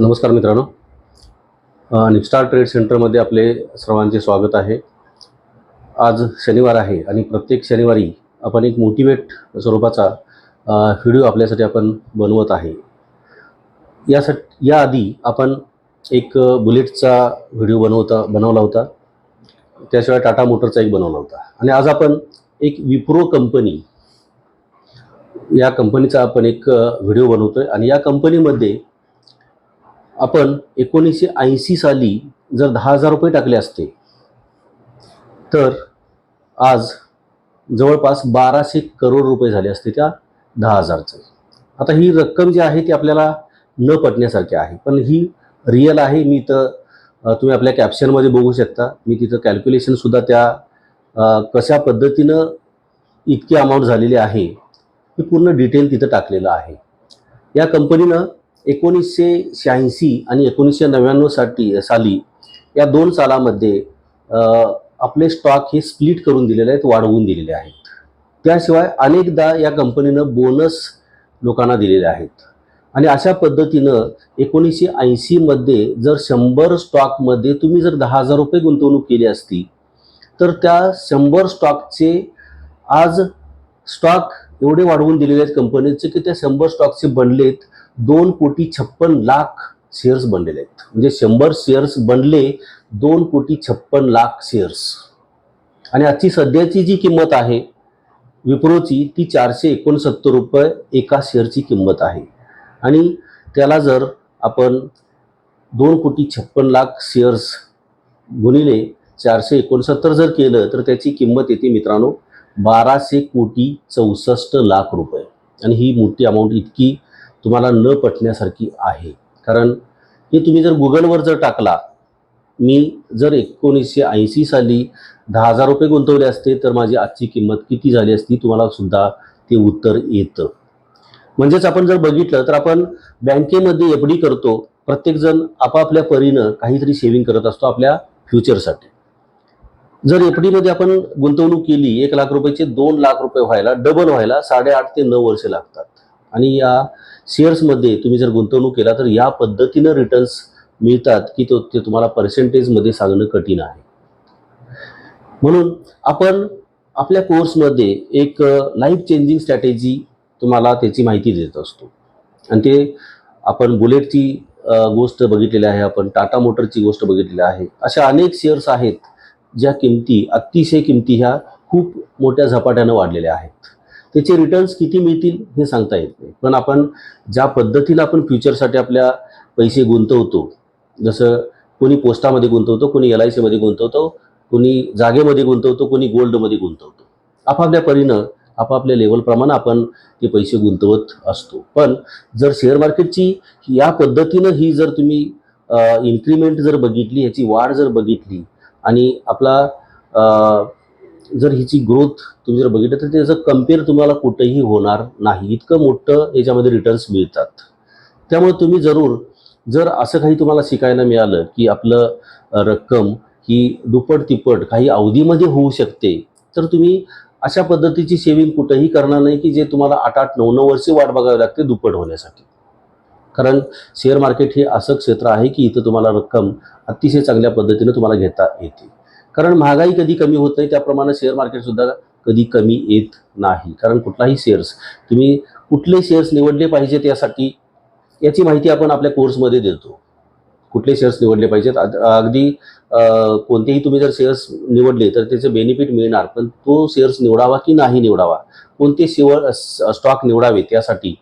नमस्कार मित्रांनो. निपस्टार ट्रेड सेंटरमध्ये आपले सर्वांचे स्वागत आहे. आज शनिवार आहे आणि प्रत्येक शनिवारी आपण एक मोटिवेट स्वरूपाचा व्हिडिओ आपल्यासाठी आपण बनवत आहे. यासाठी याआधी आपण एक बुलेटचा व्हिडिओ बनवता बनवला होता. त्याशिवाय टाटा मोटरचा एक बनवला होता. आणि आज आपण एक विप्रो कंपनी या कंपनीचा आपण एक व्हिडिओ बनवतो आहे आणि या कंपनीमध्ये आपण एकोणीसशे ऐंशी साली जर दहा हजार रुपये टाकले असते तर आज जवळपास बाराशे करोड रुपये झाले असते त्या दहा हजारचे. आता ही रक्कम जी आहे ती आपल्याला न पटण्यासारखी आहे पण ही रिअल आहे. मी इथं तुम्ही आपल्या कॅप्शनमध्ये बघू शकता. मी तिथं कॅल्क्युलेशनसुद्धा त्या कशा पद्धतीनं इतकी अमाऊंट झालेली आहे हे पूर्ण डिटेल तिथं टाकलेलं आहे. या कंपनीनं एकोणीसशे शहाऐंशी आणि एकोणीसशे नव्याण्णवसाठी साली या दोन सालामध्ये आपले स्टॉक हे स्प्लिट करून दिलेले आहेत वाढवून दिलेले आहेत. त्याशिवाय अनेकदा या कंपनीनं बोनस लोकांना दिलेले आहेत. आणि अशा पद्धतीनं एकोणीसशे ऐंशीमध्ये जर शंभर स्टॉकमध्ये तुम्ही जर दहा हजार रुपये गुंतवणूक केली असती तर त्या शंभर स्टॉकचे आज स्टॉक एवढे वाढवून दिलेले आहेत कंपनीचे की त्या शंभर स्टॉकचे बनलेत दोन कोटी छप्पन लाख शेअर्स बनलेले आहेत. म्हणजे शंभर शेअर्स बनले दोन कोटी छप्पन लाख शेअर्स आणि आजची सध्याची जी किंमत आहे विप्रोची ती चारशे एकोणसत्तर रुपये एका शेअरची किंमत आहे. आणि त्याला जर आपण दोन कोटी छप्पन लाख शेअर्स गुणिले चारशे एकोणसत्तर जर केलं तर त्याची किंमत येते मित्रांनो बाराशे कोटी चौसष्ट लाख रुपये. आणि ही मोठी अमाऊंट इतकी तुम्हाला न पटण्यासारखी आहे. कारण हे तुम्ही जर गुगलवर जर टाकला मी जर एकोणीसशे ऐंशी साली दहा हजार रुपये गुंतवले असते तर माझी आजची किंमत किती झाली असती तुम्हाला सुद्धा ते उत्तर येतं. म्हणजेच आपण जर बघितलं तर आपण बँकेमध्ये एफ डी करतो. प्रत्येकजण आपापल्या परीनं काहीतरी सेविंग करत असतो आपल्या फ्युचरसाठी जर एफ डीमध्ये आपण गुंतवणूक केली एक लाख रुपयाचे दोन लाख रुपये व्हायला डबल व्हायला साडेआठ ते नऊ वर्षे लागतात. आणि या शेअर्समध्ये तुम्ही जर गुंतवणूक केला तर या पद्धतीनं रिटर्न्स मिळतात की तो ते तुम्हाला पर्सेंटेजमध्ये सांगणं कठीण आहे. म्हणून आपण आपल्या कोर्समध्ये एक लाईफ चेंजिंग स्ट्रॅटेजी तुम्हाला त्याची माहिती देत असतो. आणि ते आपण बुलेटची गोष्ट बघितलेली आहे आपण टाटा मोटरची गोष्ट बघितलेली आहे. अशा अनेक शेअर्स आहेत ज्या किमती अतिशय किमती ह्या खूप मोठ्या झपाट्यानं वाढलेल्या आहेत. त्याचे रिटर्न्स किती मिळतील हे सांगता येत नाही. पण आपण ज्या पद्धतीला आपण फ्युचरसाठी आपल्या पैसे गुंतवतो जसं कोणी पोस्टामध्ये गुंतवतो कोणी एल आय सीमध्ये गुंतवतो कोणी जागेमध्ये गुंतवतो कोणी गोल्डमध्ये गुंतवतो. आपापल्या परीनं आपापल्या लेवलप्रमाणे आपण ते पैसे गुंतवत असतो. पण जर शेअर मार्केटची या पद्धतीनं ही जर तुम्ही इन्क्रीमेंट जर बघितली ह्याची वाढ जर बघितली आणि आपला जर हिची ग्रोथ तुम्ही जर बघितलं तर त्याचं कंपेअर तुम्हाला कुठेही होणार नाही. इतकं मोठं याच्यामध्ये रिटर्न्स मिळतात. त्यामुळे तुम्ही जरूर जर असं काही तुम्हाला शिकायला मिळालं की आपलं रक्कम ही दुप्पट तिप्पट काही अवधीमध्ये होऊ शकते तर तुम्ही अशा पद्धतीची सेविंग कुठंही करणार नाही की जे तुम्हाला आठ आठ नऊ नऊ वर्षे वाट बघावी लागते दुप्पट होण्यासाठी. कारण शेअर मार्केट हे असं क्षेत्र आहे की इथं तुम्हाला रक्कम अतिशय चांगल्या पद्धतीनं तुम्हाला घेता येते. कारण महागाई कधी कमी होत नाही त्याप्रमाणे शेअर मार्केटसुद्धा कधी कमी येत नाही. कारण कुठलाही शेअर्स तुम्ही कुठले शेअर्स निवडले पाहिजेत यासाठी याची माहिती आपण आपल्या कोर्समध्ये देतो. कुठले शेअर्स निवडले पाहिजेत? अगदी कोणतेही तुम्ही जर शेअर्स निवडले तर त्याचे बेनिफिट मिळणार. पण तो शेअर्स निवडावा की नाही निवडावा? कोणते शेअर स्टॉक निवडावे त्यासाठी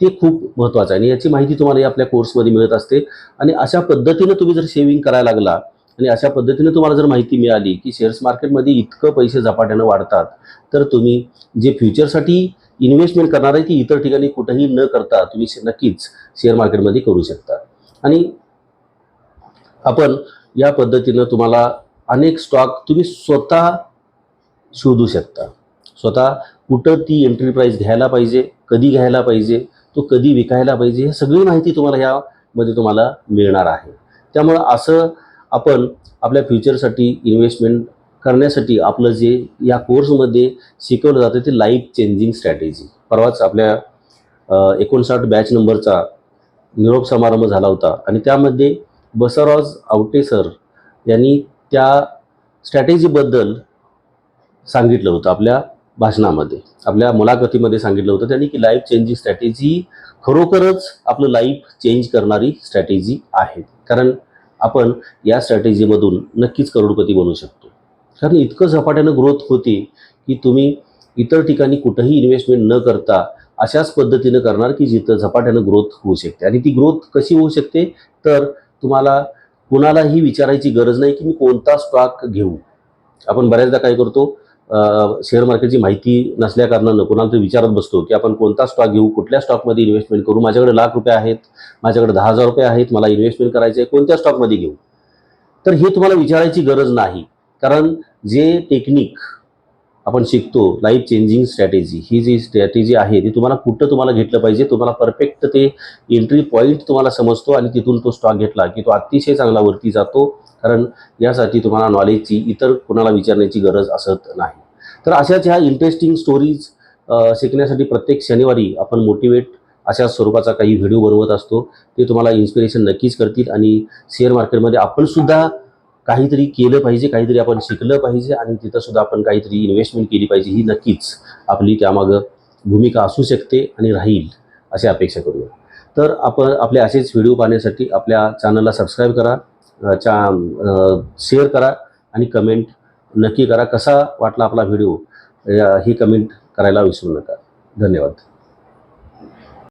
ते खूप महत्त्वाचं आहे. आणि याची माहिती तुम्हाला या आपल्या कोर्समध्ये मिळत असते. आणि अशा पद्धतीनं तुम्ही जर सेव्हिंग करायला लागला आणि अशा पद्धतीनं तुम्हाला जर माहिती मिळाली की शेअर्स मार्केटमध्ये इतकं पैसे झपाट्यानं वाढतात तर तुम्ही जे फ्युचरसाठी इन्व्हेस्टमेंट करणार आहे ती इतर ठिकाणी कुठंही न करता तुम्ही नक्कीच शेअर मार्केटमध्ये करू शकता. आणि आपण या पद्धतीनं तुम्हाला अनेक स्टॉक तुम्ही स्वतः शोधू शकता. स्वतः कुठं ती एंट्री प्राईस घ्यायला पाहिजे कधी घ्यायला पाहिजे तो कधी विकायला पाहिजे हे सगळी माहिती तुम्हाला ह्यामध्ये तुम्हाला मिळणार आहे. त्यामुळं असं आपण आपल्या फ्युचरसाठी इन्व्हेस्टमेंट करण्यासाठी आपलं जे या कोर्समध्ये शिकवलं जातं ते लाईफ चेंजिंग स्ट्रॅटेजी परवाच आपल्या एकोणसाठ बॅच नंबरचा निरोप समारंभ झाला होता आणि त्यामध्ये बसवराज आवटे सर यांनी त्या स्ट्रॅटेजीबद्दल सांगितलं होतं. आपल्या भाषणामध्ये. आपल्या मुलाखतीमध्ये सांगितलं होतं त्यांनी की लाईफ चेंजिंग स्ट्रॅटेजी खरोखरच आपलं लाईफ चेंज करणारी स्ट्रॅटेजी आहे. कारण आपण या स्ट्रॅटेजीमधून नक्कीच करोडपती बनू शकतो. कारण इतकं झपाट्यानं ग्रोथ होते की तुम्ही इतर ठिकाणी कुठंही इन्व्हेस्टमेंट न करता अशाच पद्धतीनं करणार की जिथं झपाट्यानं ग्रोथ होऊ शकते. आणि ती ग्रोथ कशी होऊ शकते? तर तुम्हाला कुणालाही विचारायची गरज नाही की मी कोणता स्टॉक घेऊ. आपण बऱ्याचदा काय करतो? शेअर मार्केटची माहिती नसल्या कारणानं कोणाला तरी विचारत बसतो की आपण कोणता स्टॉक घेऊ कुठल्या स्टॉकमध्ये इन्व्हेस्टमेंट करू? माझ्याकडे लाख रुपये आहेत माझ्याकडे दहा हजार रुपये आहेत मला इन्व्हेस्टमेंट करायचे आहे कोणत्या स्टॉकमध्ये घेऊ? तर हे तुम्हाला विचारायची गरज नाही. कारण जे टेक्निक आपण शिकतो लाईफ चेंजिंग स्ट्रॅटेजी ही जी स्ट्रॅटेजी आहे ती तुम्हाला कुठं तुम्हाला घेतलं पाहिजे तुम्हाला परफेक्ट ते एंट्री पॉईंट तुम्हाला समजतो आणि तिथून तो स्टॉक घेतला की तो अतिशय चांगला वरती जातो. कारण यासाठी तुम्हाला नॉलेजची इतर कोणाला विचारण्याची गरज असत नाही. तर अशाच ह्या इंटरेस्टिंग स्टोरीज शिकण्यासाठी प्रत्येक शनिवारी आपण मोटिवेट अशा स्वरूपाचा काही व्हिडिओ बनवत असतो. ते तुम्हाला इन्स्पिरेशन नक्कीच करतील आणि शेअर मार्केटमध्ये आपण सुद्धा काहीतरी केलं पाहिजे काहीतरी आपण शिकलं पाहिजे आणि तिथं सुद्धा आपण काहीतरी इन्व्हेस्टमेंट केली पाहिजे ही नक्कीच आपली त्यामागं भूमिका असू शकते आणि राहील अशी अपेक्षा करूया. तर आपण आपले असेच व्हिडिओ पाहण्यासाठी आपल्या चॅनलला सबस्क्राईब करा चा शेअर करा आणि कमेंट नक्की करा कसा वाटला आपला व्हिडिओ ही कमेंट करायला विसरू नका. धन्यवाद.